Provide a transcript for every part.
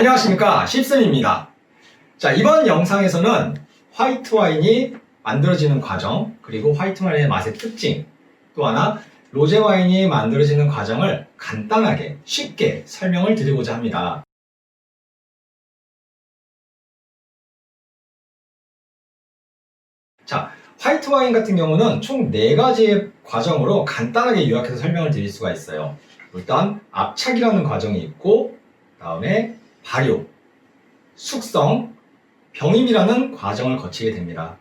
안녕하십니까 십쌤입니다. 자 이번 영상에서는 화이트 와인이 만들어지는 과정 그리고 화이트 와인의 맛의 특징 또 하나 로제 와인이 만들어지는 과정을 간단하게 쉽게 설명을 드리고자 합니다. 자 화이트 와인 같은 경우는 총네 가지의 과정으로 간단하게 요약해서 설명을 드릴 수가 있어요. 일단 압착이라는 과정이 있고 다음에 발효, 숙성, 병임이라는 과정을 거치게 됩니다.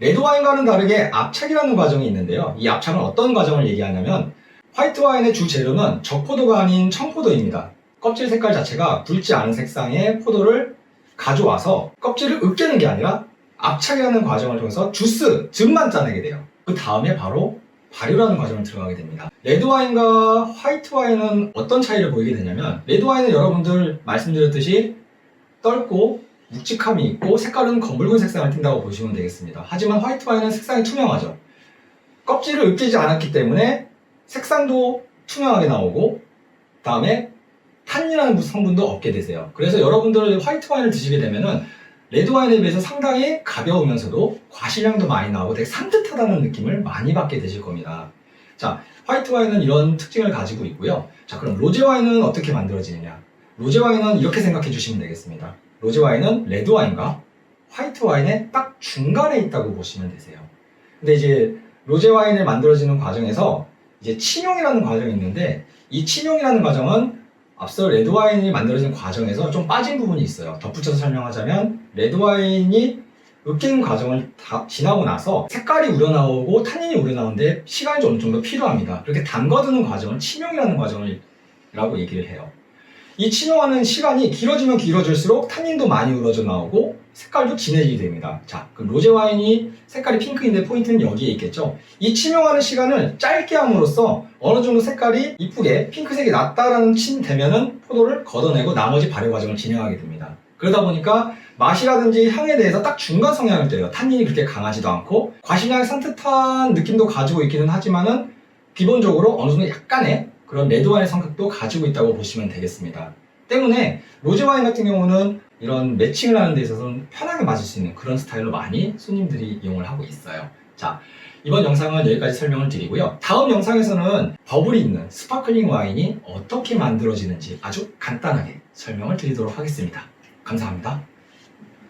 레드 와인과는 다르게 압착이라는 과정이 있는데요. 이 압착은 어떤 과정을 얘기하냐면 화이트 와인의 주 재료는 적포도가 아닌 청포도입니다. 껍질 색깔 자체가 붉지 않은 색상의 포도를 가져와서 껍질을 으깨는 게 아니라 압착이라는 과정을 통해서 주스, 즙만 짜내게 돼요. 그 다음에 바로 발효라는 과정을 들어가게 됩니다. 레드 와인과 화이트 와인은 어떤 차이를 보이게 되냐면 레드 와인은 여러분들 말씀드렸듯이 떫고 묵직함이 있고 색깔은 검붉은 색상을 띈다고 보시면 되겠습니다. 하지만 화이트 와인은 색상이 투명하죠. 껍질을 으깨지 않았기 때문에 색상도 투명하게 나오고 다음에 탄이라는 성분도 얻게 되세요. 그래서 여러분들 화이트 와인을 드시게 되면은 레드 와인에 비해서 상당히 가벼우면서도 과실량도 많이 나오고 되게 산뜻하다는 느낌을 많이 받게 되실 겁니다. 자, 화이트 와인은 이런 특징을 가지고 있고요. 자, 그럼 로제 와인은 어떻게 만들어지느냐? 로제 와인은 이렇게 생각해 주시면 되겠습니다. 로제 와인은 레드 와인과 화이트 와인의 딱 중간에 있다고 보시면 되세요. 근데 이제 로제 와인을 만들어지는 과정에서 이제 친용이라는 과정이 있는데 이 친용이라는 과정은 앞서 레드 와인이 만들어진 과정에서 좀 빠진 부분이 있어요. 덧붙여서 설명하자면 레드 와인이 으깨는 과정을 다 지나고 나서 색깔이 우러나오고 탄닌이 우러나오는데 시간이 좀 어느 정도 필요합니다. 그렇게 담가두는 과정을 치명이라는 과정을 라고 얘기를 해요. 이 치명하는 시간이 길어지면 길어질수록 탄닌도 많이 우러져 나오고 색깔도 진해지게 됩니다. 자, 그럼 로제 와인이 색깔이 핑크인데 포인트는 여기에 있겠죠. 이 치명하는 시간을 짧게 함으로써 어느 정도 색깔이 이쁘게 핑크색이 났다라는 침 되면은 포도를 걷어내고 나머지 발효 과정을 진행하게 됩니다. 그러다 보니까 맛이라든지 향에 대해서 딱 중간 성향을 떼요. 탄닌이 그렇게 강하지도 않고 과실향이 산뜻한 느낌도 가지고 있기는 하지만은 기본적으로 어느 정도 약간의 그런 레드 와인 성격도 가지고 있다고 보시면 되겠습니다. 때문에 로제 와인 같은 경우는 이런 매칭을 하는 데 있어서는 편하게 맞을 수 있는 그런 스타일로 많이 손님들이 이용을 하고 있어요. 자, 이번 영상은 여기까지 설명을 드리고요. 다음 영상에서는 버블이 있는 스파클링 와인이 어떻게 만들어지는지 아주 간단하게 설명을 드리도록 하겠습니다. 감사합니다.